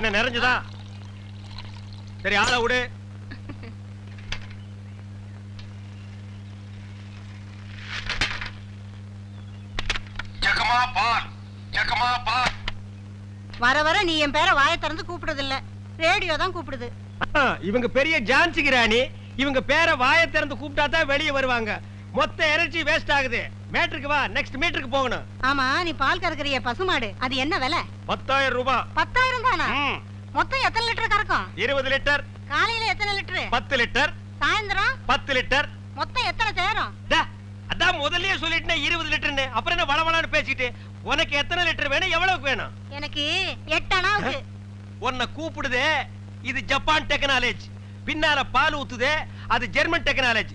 என்ன நிறைஞ்சதா? சரி ஆளை விடு. வர வர நீ என் பேரை வாயை திறந்து கூப்பிடுறது இல்ல ரேடியோ தான் கூப்பிடுது. இவங்க பெரிய ஜான்சி கிராணி. இவங்க பேரை வாயை திறந்து கூப்பிட்டா தான் வெளியே வருவாங்க. மொத்த எனர்ஜி வேஸ்ட் ஆகுது. மேட்ருக்கு வா நெக்ஸ்ட் மீட்டருக்கு போகணும். ஆமா நீ பால் கறக்குறிய பசுமாடு. அது என்ன விலை? பத்தாயிரம் ரூபாய் பத்தாயிரம் தானா? மொத்தம் எத்தனை லிட்டர் கறக்கும்? இருபது லிட்டர். காலையில எத்தனை லிட்டரு? பத்து லிட்டர். சாயந்தரம்? பத்து லிட்டர். மொத்தம் எத்தனை சேரும்? அதான் முதல்லயே சொல்லிட்டேன் இருபது லிட்டர்னு அப்புறம் என்ன வளவளான்னு பேசிட்டு உனக்கு எத்தனை லிட்டர் வேணும்? எவ்வளவுக்கு வேணும்? எனக்கு எட்டு அணாவுக்கு உன்னை கூப்பிடுதே இது ஜப்பான் டெக்னாலஜி. பின்னால பால் ஊத்துதே அது ஜெர்மன் டெக்னாலஜி.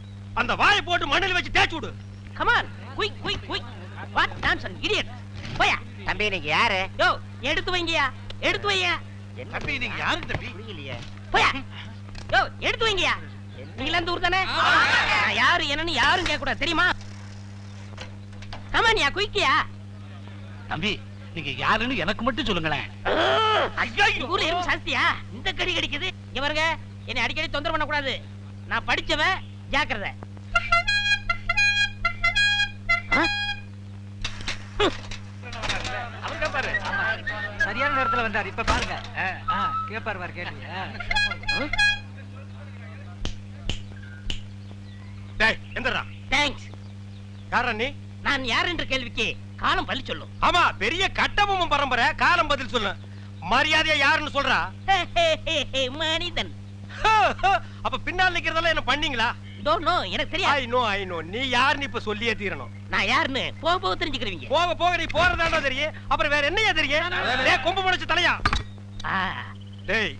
அந்த வாயை போட்டு மண்ணில் வச்சு தேய்ச்சு விடு. Come on quick quick quick what nonsense idiot போயா. தம்பி நீங்க யாரு? யோ எடுத்து வைங்கயா எடுத்து வையா. தம்பி நீங்க யாரு தம்பி? புரியலையே. போயா. யோ எடுத்து வைங்கயா நீங்களா இந்த ஊர் தானே? நான் யாரு என்னன்னு யாரும் கேட்க கூடாது தெரியுமா கமான்யா குயிக்கியா தம்பி நீங்க யாருன்னு எனக்கு மட்டும் சொல்லுங்களேன். ஐயோ ஊர்ல எறும்பு சாஸ்தியா இந்த கடி கடிக்குது. இங்க பாருங்க. என்னை அடிக்கடி தொந்தரவு பண்ண கூடாது நான் படிச்சவன் ஜாக்கிரதை? சரியான நேரத்துல வந்தார். இப்ப பாருங்க. கேப்பாரு பாரு டேய் எந்திரா தேங்க்ஸ் யாரா நீ? நான் யார் என்ற கேள்விக்கு காலம் பள்ளி சொல்லும். ஆமா பெரிய கட்டபொம்மன் பரம்பரை. காலம் பதில் சொல்லு. மரியாதையா யாருன்னு சொல்றா? மனிதன். அப்ப பின்னால் நிக்கிறதெல்லாம் என்ன பண்ணீங்களா? டோன்ட் நோ எனக்கு தெரியாது. ஐ நோ ஐ நோ நீ யாருன்னு இப்ப சொல்லியே தீரணும். நான் யாருன்னு? போக போக தெரிஞ்சுக்கிறீங்க போக போக நீ போறதாண்டா தெரியும். அப்புறம் வேற என்னையா தெரியும்? டேய் கொம்பு முளைச்சு தலையா? ஆ, டேய்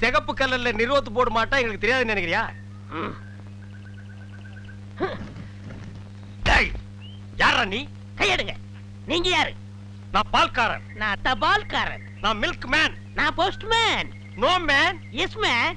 சிகப்பு கல்லல்ல நிறுவத்து போட மாட்டா எங்களுக்கு தெரியாதுன்னு நினைக்கிறியா. டேய் யாரா நீ? கையெடுங்க. நீங்க யாரு? நான் பால்காரன். நான் தபால்காரன் நான் மில்க் மேன் நான் postman no man yes man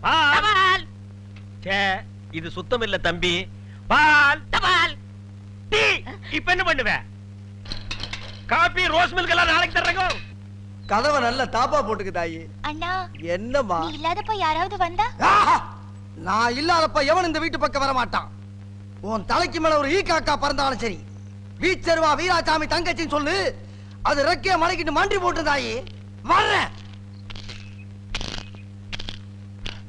பால். ச்சே, இது சுத்தம் இல்ல தம்பி. பால். தபால். டீ. இப்ப என்ன பண்ணுவ? காபி ரோஸ் மில்க் எல்லாம் நாளைக்கு தர்றேங்க. கதவை நல்ல தாப்பா போட்டுக்கு தாயி. அண்ணா என்னம்மா? நீ இல்லாதப்ப யாராவது வந்தா? ஆஹா! நான் இல்லாதப்ப எவன் இந்த வீட்டு பக்கம் வர மாட்டான் உன் தலைக்கு மேல ஒரு ஈ காக்கா பறந்தாலும் சரி. வீச்சருவா வீராசாமி தங்கச்சின்னு சொல்லு. அது ரெக்கைய மடக்கிட்டு மாண்டி போட்டு தாயி. வர்றேன்.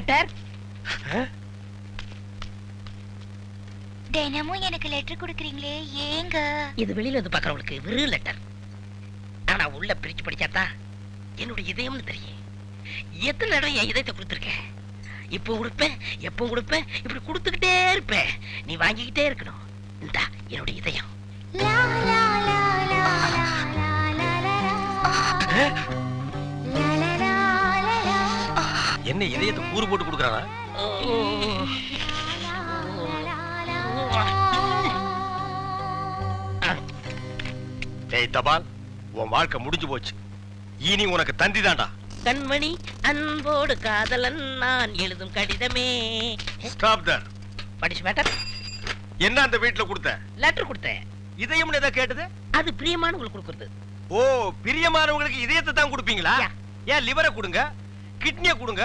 லெட்டர் தினமும் எனக்கு லெட்டர் கொடுக்குறீங்களே ஏங்க? இது வெளியில இருந்து பாக்குறவங்களுக்கு வெறும் லெட்டர் ஆனா உள்ள பிரிச்சு படிச்சாதான் என்னுடைய இதயம்னு தெரியும். எத்தனை இடம் என் இதயத்தை கொடுத்துருக்கேன்? இப்போ கொடுப்பேன் எப்போ கொடுப்பேன்? இப்படி கொடுத்துக்கிட்டே இருப்பேன். நீ வாங்கிக்கிட்டே இருக்கணும். இந்தா என்னுடைய இதயம். என்ன இதயத்தை கூறு போட்டு கொடுக்குறானா தபால் உன் வாழ்க்கை முடிஞ்சு போச்சு. இனி உனக்கு தந்தி தான்டா. கண்மணி அன்போடு காதலன் நான் எழுதும் கடிதமே. ஸ்டாப் தர் படிச்சு மேட்டர் என்ன அந்த வீட்டுல கொடுத்த? லெட்டர் கொடுத்தேன். இதயம்னு ஏதோ கேட்டது? அது பிரியமானவங்களுக்கு கொடுக்கறது. ஓ பிரியமானவங்களுக்கு இதயத்தை தான் கொடுப்பீங்களா. ஏன் லிவரை கொடுங்க? கிட்னியை கொடுங்க?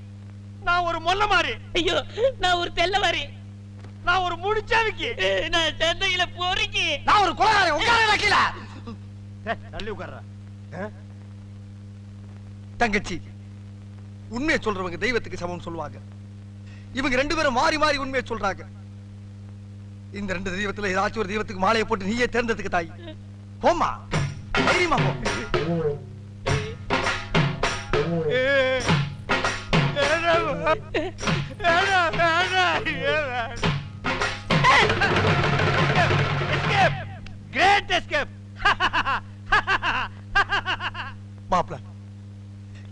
நான் ஒரு மொல்ல மாறி. ஐயோ நான் ஒரு தெல்ல மாதிரி நான் ஒரு முடிச்சாவிக்கு. நான் சந்தையில பொறுக்கி. நான் ஒரு குலகாரன் உட்கார கீழ தள்ளி உட்கார்ற. தங்கச்சி உண்மையை சொல்றவங்க தெய்வத்துக்கு சமம் சொல்லுவாங்க. இவங்க ரெண்டு பேரும் மாறி மாறி உண்மையை சொல்றாங்க. இந்த ரெண்டு தெய்வத்துல ஏதாச்சும் ஒரு தெய்வத்துக்கு மாலையை போட்டு நீயே தேர்ந்ததுக்கு தாய். போம்மா. தைரியமா போ. கிரேட் எஸ்கேப்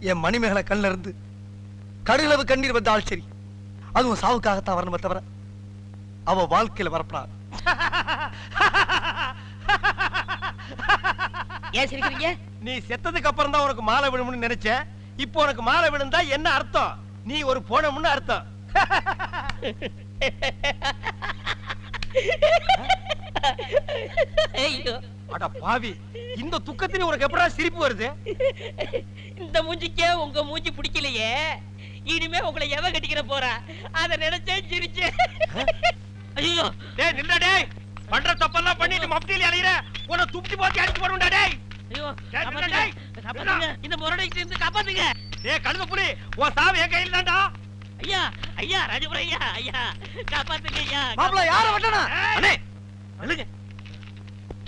என் மணிமேகலை கண்ணுல இருந்து கடுகளவு கண்ணீர் வந்தால் சரி. அதுவும் சாவுக்காகத்தான் வரணுமே தவிர அவ வாழ்க்கையில வரப்படாது. ஏன் சிரிக்கிறீங்க? நீ செத்ததுக்கு அப்புறம் தான் உனக்கு மாலை விழும்னு நினைச்சேன் இப்போ உனக்கு மாலை விழுந்தா என்ன அர்த்தம்? நீ ஒரு போனமுன்னு அர்த்தம். அட பாவி இந்த துக்கத்திலே உனக்கு எப்படா சிரிப்பு வருது? இந்த மூஞ்சிக்கே உங்க மூஞ்சி பிடிக்கலையே. இனிமே உங்களை எவ கட்டிக்கிற போறா? அத நினைச்சேன் சிரிச்சேன் ஐயோ. டேய் நில்லுடா டேய். பண்ற தப்பெல்லாம் பண்ணிட்டு மப்டியில அலையிற உன்னை துப்பி போத்தி அடிச்சு போடுடா டேய். ஐயோ. இந்த முரடைக்கு இருந்து காப்பாத்துங்க. டேய் கழுத புலி உன் சாவு என் கையில தான்டா. ஐயா ஐயா ராஜபுரம் ஐயா ஐயா காப்பாத்துங்க ஐயா மாப்பிள்ள யார வெட்டனா அண்ணே! சொல்லுங்க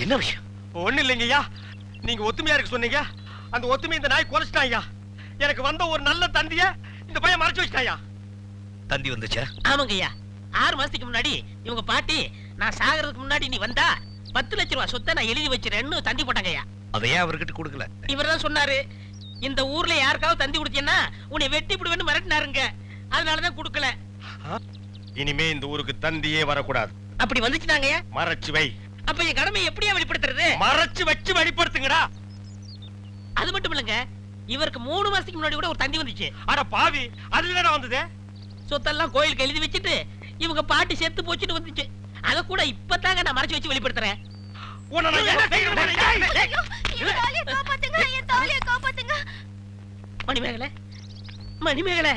என்ன விஷயம்? ஒண்ணு இல்லைங்கய்யா நீங்க ஒத்துமையா இருக்க சொன்னீங்க. அந்த ஒத்துமை இந்த நாய் குறைச்சிட்டான் ஐயா. எனக்கு வந்த ஒரு நல்ல தந்திய இந்த பையன் மறைச்சு வச்சிட்டாயா தந்தி வந்துச்சா? ஆமாங்க ஐயா. ஆறு மாசத்துக்கு முன்னாடி இவங்க பாட்டி நான் சாகிறதுக்கு முன்னாடி நீ வந்தா பத்து லட்ச ரூபா சொத்தை நான் எழுதி வச்சிருன்னு தந்தி போட்டாங்க ஐயா. அதை ஏன் அவர்கிட்ட கொடுக்கல. இவர் தான் சொன்னாரு இந்த ஊர்ல யாருக்காவது தந்தி கொடுத்தீங்கன்னா உன்னை வெட்டி விடுவேன்னு மிரட்டினாருங்க அதனாலதான் கொடுக்கல இனிமே இந்த ஊருக்கு தந்தியே வரக்கூடாது அப்படி வந்துச்சுனாங்க மறைச்சு வை அப்ப என் கடமையை எப்படியா வெளிப்படுத்துறது மறைச்சு வச்சு வெளிப்படுத்துங்கடா அது மட்டும் இல்லங்க இவருக்கு மூணு மாசத்துக்கு முன்னாடி கூட ஒரு தந்தி வந்துச்சு அட பாவி அதுல என்ன வந்தது சொத்தெல்லாம் கோயிலுக்கு எழுதி வச்சுட்டு இவங்க பாட்டி செத்து போச்சுட்டு வந்துச்சு அத கூட இப்பதாங்க நான் மறைச்சு வச்சு வெளிப்படுத்துறேன் உன்னை நான் என்ன செய்யணும் ஏய், என் தாலியை காப்பாத்துங்க என் தாலியை காப்பாத்துங்க. மணிமேகலை மணிமேகலை.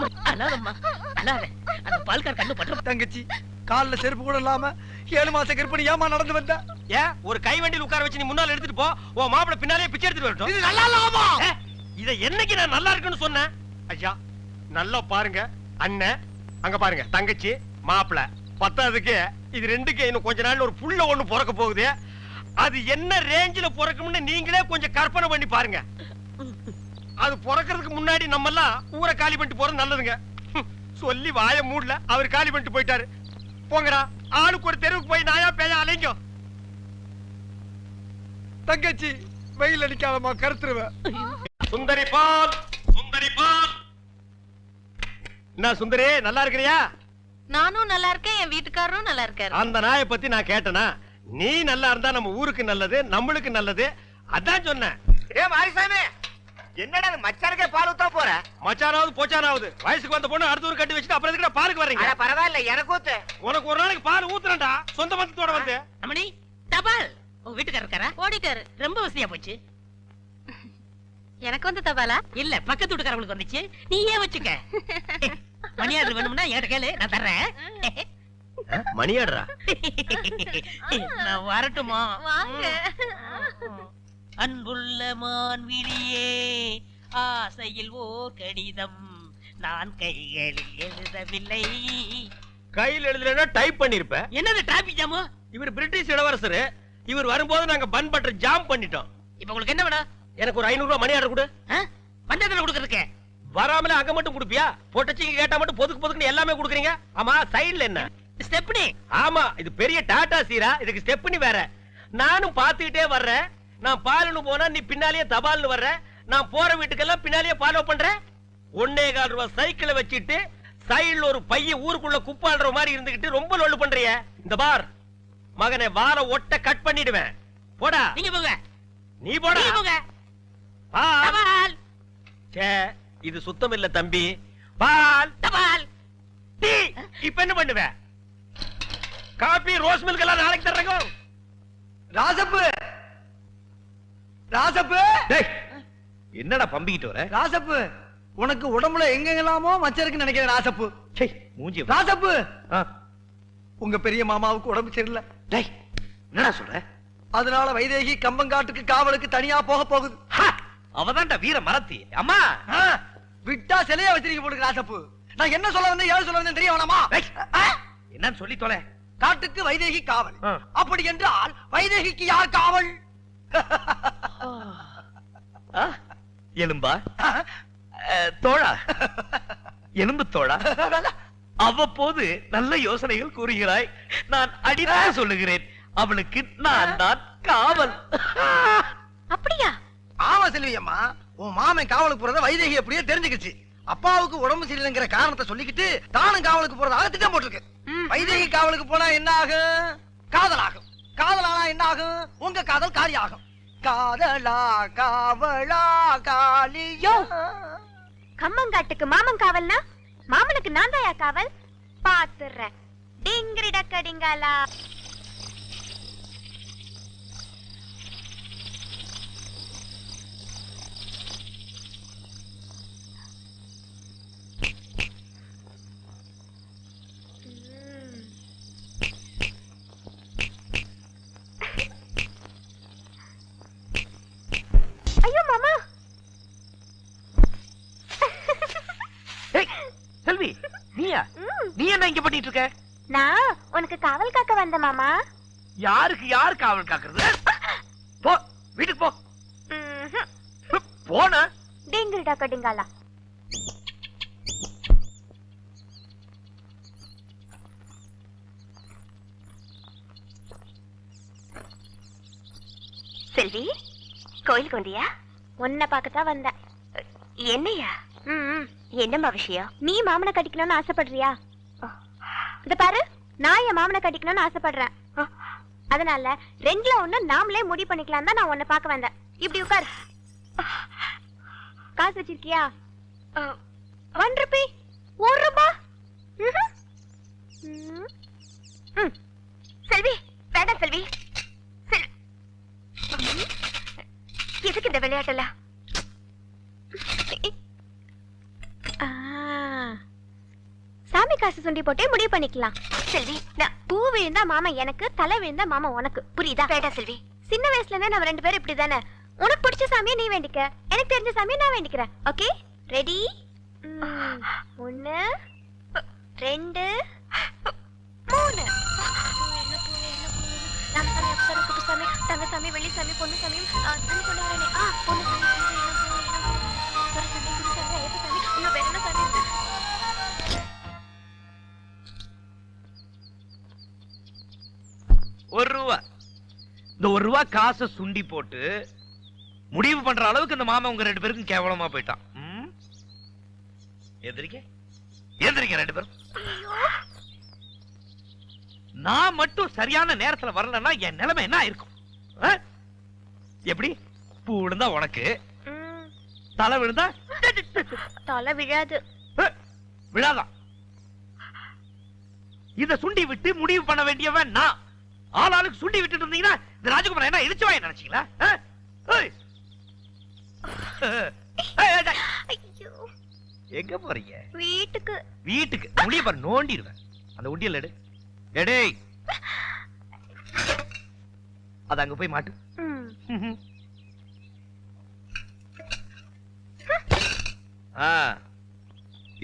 ம- அழாதம்மா அழாத. அந்த பால்கார் கண்ணு பற்ற தங்கச்சி கால்ல செருப்பு கூட இல்லாம ஏழு மாச கற்பனை ஏமா நடந்து வந்த? ஏன் ஒரு கை வண்டியில் உட்கார வச்சு நீ முன்னால எடுத்துட்டு போ. உன் மாப்பிள பின்னாலே பிச்சை எடுத்துட்டு வரட்டும். இது நல்லா இல்லாமா இத என்னைக்கு நான் நல்லா இருக்குன்னு சொன்னேன்? ஐயா நல்லா பாருங்க. அண்ணன் அங்க பாருங்க. தங்கச்சி மாப்பிள. பத்தாவதுக்கு இது ரெண்டுக்கு இன்னும் கொஞ்ச நாள்ல ஒரு புள்ள ஒண்ணு பிறக்க போகுது. அது என்ன ரேஞ்சில பிறக்கும்னு நீங்களே கொஞ்சம் கற்பனை பண்ணி பாருங்க. அது பிறக்கிறதுக்கு முன்னாடி நம்ம எல்லாம் ஊரை காலி பண்ணிட்டு போறது நல்லதுங்க. சொல்லி வாய மூடல அவர் காலி பண்ணிட்டு போயிட்டாரு. போங்கடா ஆளுக்கு ஒரு தெருவுக்கு போய் நாயா பேயா அலைங்க. தங்கச்சி வெயில் அடிக்காதமா கருத்துருவேன் சுந்தரி பால் சுந்தரி பால். என்ன சுந்தரி நல்லா இருக்கிறியா? நானும் நல்லா இருக்கேன் என் வீட்டுக்காரரும் நல்லா இருக்காரு. அந்த நாயை பத்தி நான் கேட்டனா? நீ நல்லா இருந்தா நம்ம ஊருக்கு நல்லது நம்மளுக்கு நல்லது. அதான் சொன்னேன். ஏ மாரிசாமி என்னடா இது மச்சானுக்கே பால் ஊத்த போற? மச்சானாவது போச்சானாவது. வயசுக்கு வந்த பொண்ணு அடுத்த ஊர் கட்டி வச்சுட்டு அப்புறம் எதுக்கு பாருக்கு வர்றீங்க? அட பரவாயில்ல எனக்கு ஊத்து. உனக்கு ஒரு நாளைக்கு பால் ஊத்துறேன்டா. சொந்த பந்தத்தோட வந்து. அம்மணி தபால். உங்க வீட்டுக்காரர் இருக்காரா? ஓடிட்டாரு. ரொம்ப வசதியா போச்சு. எனக்கு வந்து தபாலா? இல்ல பக்கத்து வீட்டுக்காரங்களுக்கு வந்துச்சு. நீ ஏன் வச்சுக்க. மணியாடு வேணும்னா என்கிட்ட கேளு நான் தர்றேன். மணியாடுறா? நான் வரட்டுமா? வாங்க. அன்புள்ள மான்விழியே ஆசையில் ஓர் கடிதம் நான் கைகளில் எழுதவில்லை. கையில் எழுதலைன்னா டைப் பண்ணிருப்ப. என்னது டிராபிக் ஜாமு இவர் பிரிட்டிஷ் இளவரசர். இவர் வரும்போது நாங்க பன் பட்டர் ஜாம் பண்ணிட்டோம். இப்ப உங்களுக்கு என்ன வேணும்? எனக்கு ஒரு ஐநூறு ரூபாய் மணி ஆர்டர் கொடு? பஞ்சாயத்துல கொடுக்கறதுக்கு. வராமல அங்க மட்டும் கொடுப்பியா? பொட்டச்சிங்க கேட்டா மட்டும் பொதுக்கு பொதுக்குன்னு எல்லாமே கொடுக்குறீங்க. ஆமா சைடுல என்ன? ஸ்டெப்னி. ஆமா இது பெரிய டாடா சீரா இதுக்கு ஸ்டெப்னி வேற. நானும் பாத்துக்கிட்டே வர்றேன். நான் பாலுன்னு போனா நீ பின்னாலேயே தபால்னு வர்ற. நான் போற வீட்டுக்கெல்லாம் பின்னாலேயே ஃபாலோ பண்றேன் ஒன்னே கால் ரூபாய் சைக்கிளை வச்சுட்டு சைடுல ஒரு பைய ஊருக்குள்ள குப்பாடுற மாதிரி இருந்துகிட்டு ரொம்ப லொல்லு பண்றிய. இந்த பார் மகனை வார ஒட்ட கட் பண்ணிடுவேன். போடா. நீங்க போங்க. நீ போடா. நீங்க போங்க. பால். ச்சே, இது சுத்தம் இல்ல தம்பி. பால். தபால். டீ இப்ப என்ன பண்ணுவ? காபி ரோஸ் மில்க் எல்லாம் நாளைக்கு தர்றேங்க. ராசப்பு! ராசப்பு! என்னடா பம்பிக்கிட்டு வர? ராசப்பு உனக்கு உடம்புல எங்கெங்கெல்லாமோ மச்சம் இருக்குன்னு நினைக்கிறேன் ராசப்பு. சே மூஞ்சி ராசப்பு! உங்க பெரிய மாமாவுக்கு உடம்பு சரியில்லை. டேய் என்னடா சொல்ற? அதனால வைதேகி கம்பங்காட்டுக்கு காவலுக்கு தனியா போக போகுது. அவதான்டா வீர மரத்தி. அம்மா! விட்டா சிலையா வச்சிருக்க போடுங்க ராசப்பு. நான் என்ன சொல்ல வந்தேன் ஏன் சொல்ல வந்தேன் தெரிய வேணாமா? டேய்? என்னன்னு சொல்லி தொலை. காட்டுக்கு வைதேகி காவல். அப்படி என்றால் வைதேகிக்கு யார் காவல்? எலும்பா. தோழா. எலும்பு தோழா. அவ்வப்போது நல்ல யோசனைகள் கூறுகிறாய். நான் அடித்து சொல்லுகிறேன். அவளுக்கு நான் தான் காவல். அப்படியா? ஆமா செல்வியம்மா. உன் மாமன் காவலுக்கு போறத வைதேகி அப்படியே தெரிஞ்சுக்கிச்சு. அப்பாவுக்கு உடம்பு சரியில்லைங்கிற காரணத்தை சொல்லிக்கிட்டு தானும் காவலுக்கு போறதாக திட்டம் போட்டிருக்கு. வைதேகி காவலுக்கு போனா என்ன ஆகும்? காதல் ஆகும் காதலானா என்ன ஆகும்? உங்க காதல் காலி ஆகும் காதலா காவலா காலியோ? கம்மங்காட்டுக்கு மாமன் காவல்னா? மாமனுக்கு நான் தாயா காவல்? பாத்துறேன். டிங்கிரி டக்க டிங்காலா ஐயோ மாமா ஏய், செல்வி நீயா ம், நீ என்ன இங்க பண்ணிட்டு இருக்க? நான் உனக்கு காவல் காக்க வந்த மாமா. யாருக்கு யார் காவல் காக்குறது? போ வீட்டுக்கு போ. போன? டிங்கிரி டக்க டிங்காலா. செல்வி கோயிலுக்கு வந்தியா? உன்னை பார்க்கத்தான் வந்தேன். என்னையா? ம் என்னம்மா விஷயம்? நீ மாமனை கட்டிக்கணும்னு ஆசைப்படுறியா? இத பாரு நான் என் மாமனை கட்டிக்கணும்னு ஆசைப்படுறேன். அதனால ரெண்டுல ஒண்ணு நாமளே முடிவு பண்ணிக்கலாம் தான் நான் உன்னை பார்க்க வந்தேன். இப்படி உட்கார். காசு வச்சிருக்கியா? ஒன் ருபி ஒரு ரூபா. செல்வி வேண்டாம் செல்வி. எதுக்கு இந்த விளையாட்டெல்லாம்? சாமி காசு சுண்டி போட்டே முடிவு பண்ணிக்கலாம். செல்வி நான் பூ விழுந்தா மாமா எனக்கு தலை விழுந்தா மாமா உனக்கு. புரியுதா? வேண்டாம் செல்வி. சின்ன வயசுல இருந்தே நம்ம ரெண்டு பேரும் இப்படிதானே? உனக்கு பிடிச்ச சாமியை நீ வேண்டிக்க. எனக்கு தெரிஞ்ச சாமியை நான் வேண்டிக்கிறேன். ஓகே? ரெடி ஒன்னு ரெண்டு மூணு. ராமசாமி அப்சரம் குப்புசாமி தங்கசாமி வெள்ளிசாமி பொண்ணுசாமி ஆ, தண்ணி கொண்டு ரூபா காசை சுண்டி போட்டு முடிவு பண்ற அளவுக்கு இந்த மாமா உங்க ரெண்டு பேருக்கும் கேவலமா போயிட்டான். ம்? எந்திரிக்க. எந்திரிக்க ரெண்டு பேரும். நான் மட்டும் சரியான நேரத்துல வரலன்னா என் நிலைமை என்ன ஆயிருக்கும்? ஆ? எப்படி? பூ விழுந்தா உனக்கு. தலை விழுந்தா? தலை விழாது. விழாதான் இத சுண்டி விட்டு முடிவு பண்ண வேண்டியவன் நான். ஆளாளுக்கு சுண்டி விட்டுட்டு இருந்தீங்கன்னா இந்த ராஜகுமார் என்ன இடிச்சு வாய நினைச்சீங்களா? எங்க போறீங்க? வீட்டுக்கு. வீட்டுக்கு. முடிய பாரு நோண்டிடுவேன். அந்த உண்டியல் எடு. எடேய் அது அங்க போய் மாட்டு.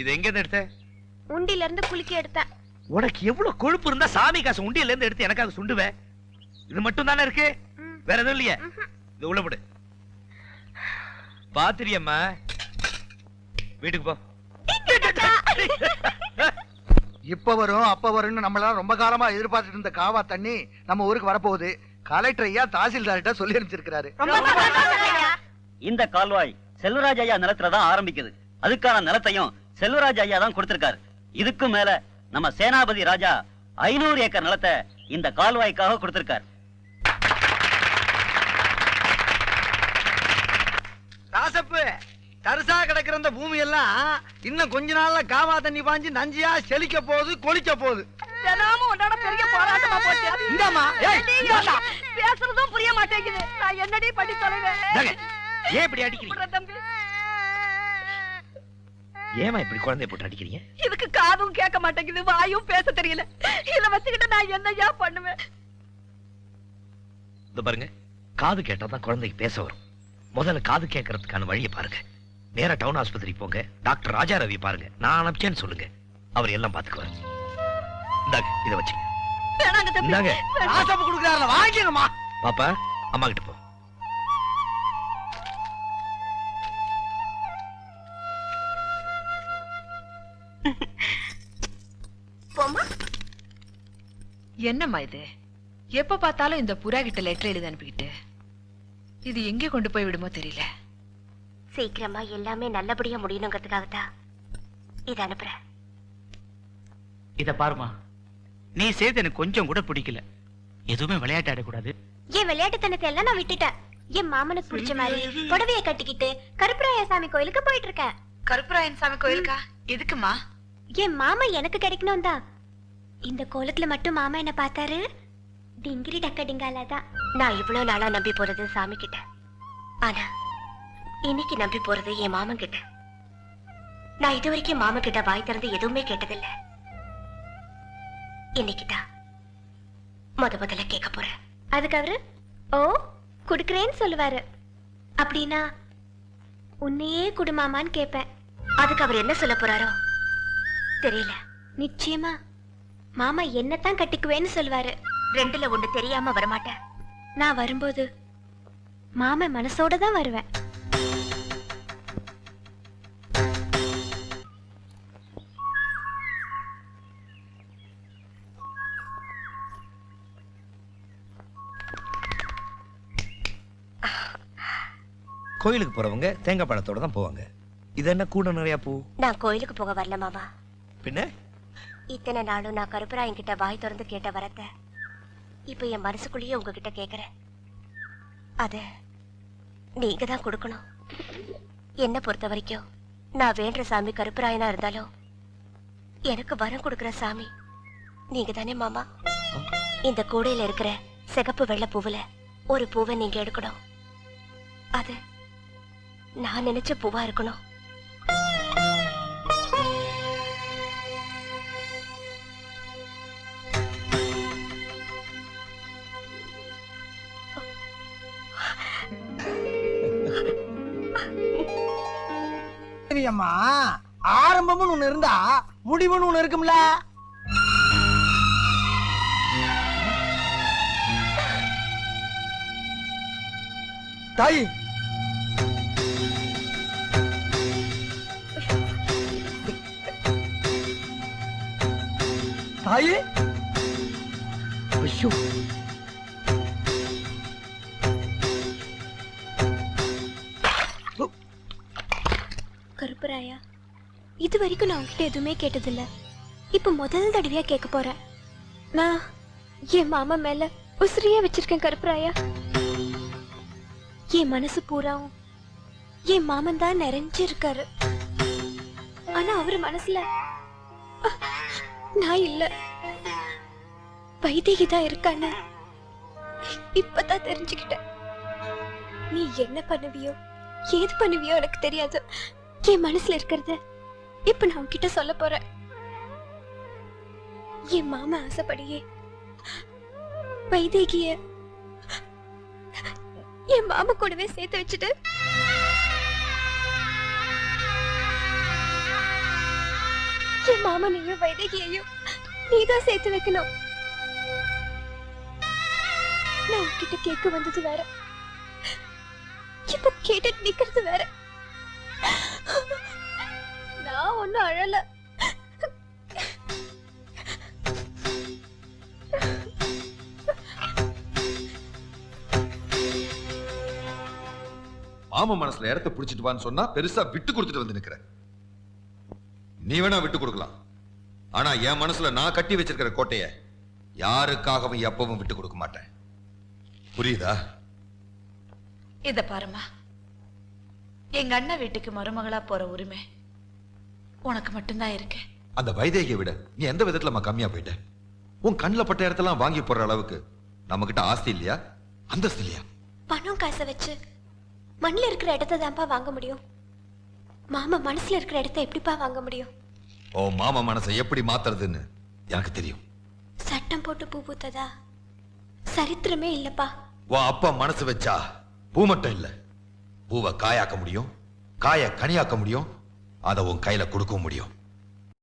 இது எங்க இருந்து எடுத்த? உண்டியில இருந்து குலுக்கி எடுத்தேன். உனக்கு எவ்வளவு கொழுப்பு இருந்தா சாமி காசு உண்டியல்ல இருந்து எடுத்து எனக்காக சுண்டுவேன் இது மட்டும் தானே இருக்கு. வேற எதுவும் இல்லையே. இது உள்ள போடு. பாத்திரியம்மா. வீட்டுக்கு போ. இப்ப வரும் அப்ப வரும்னு நம்மளால ரொம்ப காலமா எதிர்பார்த்துட்டு இருந்த காவா தண்ணி நம்ம ஊருக்கு வரப்போகுது. கலெக்டர் ஐயா தாசில்தார்கிட்ட சொல்லி அனுப்பிச்சிருக்கிறாரு. இந்த கால்வாய் செல்வராஜ் ஐயா நிலத்துல தான் ஆரம்பிக்குது. அதுக்கான நிலத்தையும் செல்வராஜ் ஐயா தான் கொடுத்திருக்காரு. இதுக்கு மேல நம்ம சேனாபதி ராஜா ஐநூறு ஏக்கர் நிலத்தை இந்த கால்வாய்க்காக கொடுத்திருக்காரு. ராசப்பு தரிசா கிடக்கிற இந்த பூமி எல்லாம் இன்னும் கொஞ்ச நாள்ல காவா தண்ணி பாஞ்சு நஞ்சியா செழிக்க போகுது கொளிக்க போகுது. தினமும் உன்னோட பெரிய போராட்டமா போச்சு. இந்தாடா. பேசுறதும் புரிய மாட்டேங்குது. நான் என்னடி பண்ணி தொலைவேன். ஏன் இப்படி அடிக்கிறீங்க? தம்பி? ஏமா இப்படி குழந்தைய போட்டு அடிக்கிறீங்க? இதுக்கு காதும் கேட்க மாட்டேங்குது வாயும் பேச தெரியல. இத வச்சுக்கிட்டு நான் என்னையா பண்ணுவேன்? இந்த பாருங்க காது கேட்டா தான் குழந்தைக்கு பேச வரும். முதல்ல காது கேட்கறதுக்கான வழியை பாருங்க. நேரா டவுன் ஆஸ்பத்திரி போங்க. டாக்டர் ராஜா ரவி பாருங்க. நான் அனுப்பிச்சேன்னு சொல்லுங்க. அவர் எல்லாம் பாத்துக்குவார் இந்தாங்க இதை தம்பி. இந்தாங்க. ராசப்பு கொடுக்குறாருல வாங்கிக்கணுமா பாப்பா அம்மா கிட்ட போ. போமா என்னம்மா இது? எப்ப பார்த்தாலும் இந்த புறா கிட்ட லெட்டர் எழுதி அனுப்பிக்கிட்டு? இது எங்கே கொண்டு போய் விடுமோ தெரியல. சீக்கிரமா எல்லாமே நல்லபடியா முடியணுங்கிறதுக்காக தான் இதை அனுப்புறேன் இத பாருமா. நீ செய்து எனக்கு கொஞ்சம் கூட பிடிக்கல. எதுவுமே விளையாட்டு ஆடக்கூடாது. என் விளையாட்டுத்தனத்தை எல்லாம் நான் விட்டுட்டேன். என் மாமனுக்கு பிடிச்ச மாதிரி புடவைய கட்டிக்கிட்டு கருப்பராய சாமி கோயிலுக்கு போயிட்டு இருக்கேன் கருப்பராயன் சாமி கோயிலுக்கா? எதுக்குமா? என் மாமா எனக்கு கிடைக்கணும் தான் இந்த கோலத்துல மட்டும் மாமா என்ன பார்த்தாரு? டிங்கிரி டக்க டிங்கால தான். நான் இவ்வளவு நாளா நம்பி போறது சாமி கிட்ட ஆனா இன்னைக்கு நம்பி போறது என் மாமன் கிட்ட நான் இது வரைக்கும் மாமன் கிட்ட வாய் திறந்து எதுவுமே கேட்டதில்ல. இன்னைக்கு தான் முத முதல்ல கேட்க போறேன். அதுக்கு அவரு ஓ குடுக்கறேன்னு சொல்லுவாரு. அப்படின்னா உன்னையே குடுமாமான்னு கேட்பேன். அதுக்கு அவர் என்ன சொல்ல போறாரோ? தெரியல. நிச்சயமா மாமா என்னத்தான் கட்டிக்குவேன்னு சொல்லுவாரு. ரெண்டுல ஒண்ணு தெரியாம வரமாட்டேன். நான் வரும்போது மாமா மனசோட தான் வருவேன். கோயிலுக்கு போறவங்க தேங்காய் பழத்தோட தான் போவாங்க. இது என்ன கூட நிறைய பூ? நான் கோயிலுக்கு போக வரல மாமா. பின்ன? இத்தனை நாளும் நான் கருப்பராயன் கிட்ட வாய் திறந்து கேட்ட வரத்த இப்போ என் மனசுக்குள்ளேயே உங்ககிட்ட கேட்குறேன் அது நீங்க தான் கொடுக்கணும். என்ன பொறுத்த வரைக்கும் நான் வேண்ட சாமி கருப்பராயனா இருந்தாலும் எனக்கு வரம் கொடுக்குற சாமி நீங்க தானே மாமா? இந்த கூடையில இருக்கிற சிகப்பு வெள்ளை பூவுல ஒரு பூவை நீங்க எடுக்கணும். அது நான் நினைச்ச பூவா இருக்கணும். தேவி அம்மா ஆரம்பம்னு ஒண்ணு இருந்தா முடிவுன்னு ஒண்ணு இருக்கும்ல. தாய். தாயே. ஐயோ. இது வரைக்கும் நான் உங்ககிட்ட எதுவுமே கேட்டதில்ல. இப்ப முதல் தடவையா கேட்க போறேன். நான் என் மாமா மேல உசிரியா வச்சிருக்கேன் கருப்பராயா. என் மனசு பூராவும் என் மாமன் தான் நிறைஞ்சு இருக்காரு ஆனா அவர் மனசுல நான் இல்ல. வைதேகி தான் இருக்கான்னு இப்பதான் தெரிஞ்சுக்கிட்டேன். நீ என்ன பண்ணுவியோ ஏது பண்ணுவியோ எனக்கு தெரியாது. என் மனசுல இருக்கிறத இப்ப நான் உன்கிட்ட சொல்ல போறேன். என் மாமா ஆசைப்படியே வைதேகிய என் மாமா கூடவே சேர்த்து வச்சுட்டு என் மாமனையும் வைதேகியையும் நீதான் சேர்த்து வைக்கணும். நான் உன்கிட்ட கேட்க வந்தது வேற. இப்ப கேட்டுட்டு நிக்கிறது வேற. நான் ஒண்ணும் அழல. மாமன் மனசுல இடத்த புடிச்சிட்டு வான்னு சொன்னா பெருசா விட்டு கொடுத்துட்டு வந்து நிக்கிற நீ வேணா விட்டு கொடுக்கலாம். ஆனா என் மனசுல நான் கட்டி வச்சிருக்கிற கோட்டைய யாருக்காகவும் எப்பவும் விட்டு கொடுக்க மாட்டேன். புரியுதா? இத பாருமா எங்க அண்ணன் வீட்டுக்கு மருமகளா போற உரிமை உனக்கு மட்டும்தான் இருக்கு. அந்த வைதேகியை விட நீ எந்த விதத்துலமா கம்மியா போயிட்ட? உன் கண்ணில் பட்ட இடத்தெல்லாம் வாங்கி போடுற அளவுக்கு நம்ம கிட்ட ஆஸ்தி இல்லையா? அந்தஸ்து இல்லையா? பணம் காசை வச்சு மண்ணில் இருக்கிற இடத்த தான்ப்பா வாங்க முடியும். மாமா மனசுல இருக்கிற இடத்த எப்படிப்பா வாங்க முடியும்? ஓ மாமா மனசை எப்படி மாத்துறதுன்னு எனக்கு தெரியும். சட்டம் போட்டு பூ பூத்ததா? சரித்திரமே இல்லப்பா. உன் அப்பா மனசு வச்சா பூ மட்டும் இல்ல. பூவை காயாக்க முடியும் காய கனியாக்க முடியும் அதை உன் கையில கொடுக்க முடியும்.